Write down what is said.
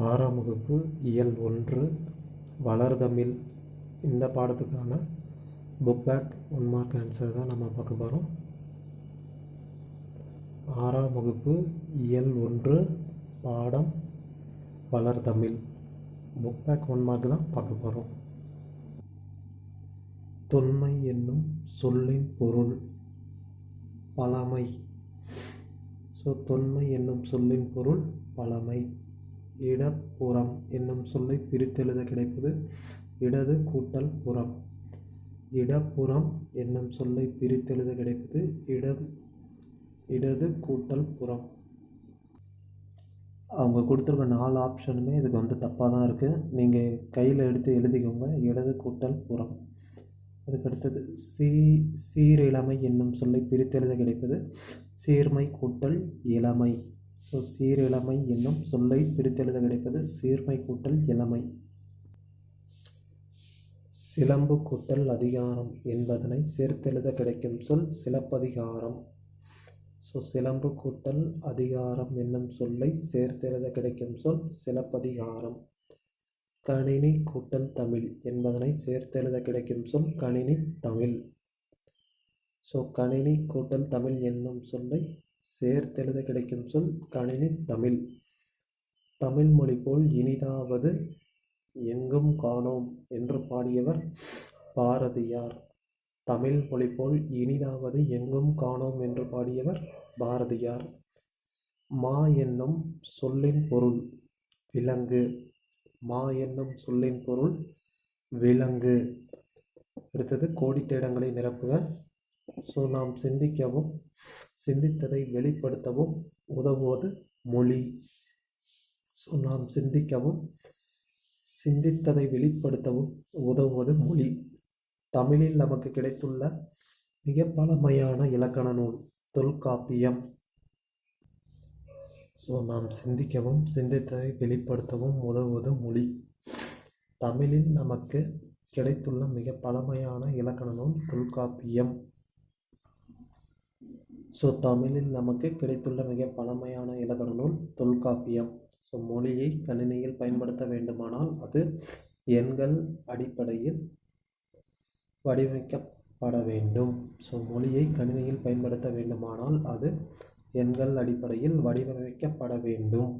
ஆறாம் வகுப்பு இயல் ஒன்று வளர்தமிழ். இந்த பாடத்துக்கான book back one mark answer தான் நம்ம பார்க்க போகிறோம் ஆறாம் வகுப்பு இயல் ஒன்று பாடம் வளர்தமிழ். புக் பேக் ஒன் மார்க் தான் பார்க்க போகிறோம் தொன்மை என்னும் சொல்லின் பொருள் பழமை. ஸோ தொன்மை என்னும் சொல்லின் பொருள் பழமை. இடப்புறம் என்னும் சொல்லை பிரித்தெழுத கிடைப்பது இடது கூட்டல் புறம். இடப்புறம் என்னும் சொல்லை பிரித்தெழுத கிடைப்பது இடம் இடது கூட்டல் புறம். அவங்க கொடுத்துருக்க நாலு ஆப்ஷனுமே இதுக்கு வந்து தப்பாக தான் இருக்குது நீங்கள் கையில் எடுத்து எழுதிக்கோங்க. இடது கூட்டல் புறம். அதுக்கு அடுத்தது சீ சீரிழமை என்னும் சொல்லை பிரித்தெழுத கிடைப்பது சீர்மை கூட்டல் இளமை. ஸோ சீரிழமை என்னும் சொல்லை பிரித்தெழுத கிடைப்பது சீர்மை கூட்டல் இளமை சிலம்பு கூட்டல் அதிகாரம் என்பதனை சேர்த்தெழுத கிடைக்கும் சொல் சிலப்பதிகாரம். ஸோ சிலம்பு கூட்டல் அதிகாரம் என்னும் சொல்லை சேர்த்தெழுத கிடைக்கும் சொல் சிலப்பதிகாரம். கணினி கூட்டல் தமிழ் என்பதனை சேர்த்தெழுத கிடைக்கும் சொல் கணினி தமிழ். ஸோ கணினி கூட்டல் தமிழ் என்னும் சொல்லை சேர்த்தெழுத கிடைக்கும் சொல் கணினி தமிழ். தமிழ் மொழி போல் இனிதாவது எங்கும் காணோம் என்று பாடியவர் பாரதியார். தமிழ் மொழி போல் இனிதாவது எங்கும் காணோம் என்று பாடியவர் பாரதியார். மா என்னும் சொல்லின் பொருள் விலங்கு. மா என்னும் சொல்லின் பொருள் விலங்கு. அடுத்தது கோடிட்ட இடங்களை நிரப்புக. ஸோ நாம் சிந்திக்கவும் சிந்தித்ததை வெளிப்படுத்தவும் உதவுவது மொழி. ஸோ நாம் சிந்திக்கவும் சிந்தித்ததை வெளிப்படுத்தவும் உதவுவது மொழி. தமிழில் நமக்கு கிடைத்துள்ள மிக பழமையான இலக்கண நூல் தொல்காப்பியம். ஸோ நாம் சிந்திக்கவும் சிந்தித்ததை வெளிப்படுத்தவும் உதவுவது மொழி. தமிழில் நமக்கு கிடைத்துள்ள மிக பழமையான இலக்கண நூல் தொல்காப்பியம். ஸோ தமிழில் நமக்கு கிடைத்துள்ள மிக பழமையான இலக்கண நூல் தொல்காப்பியம். ஸோ மொழியை கணினியில் பயன்படுத்த வேண்டுமானால் அது எண்கள் அடிப்படையில் வடிவமைக்கப்பட வேண்டும். ஸோ மொழியை கணினியில் பயன்படுத்த வேண்டுமானால் அது எண்கள் அடிப்படையில் வடிவமைக்கப்பட வேண்டும்.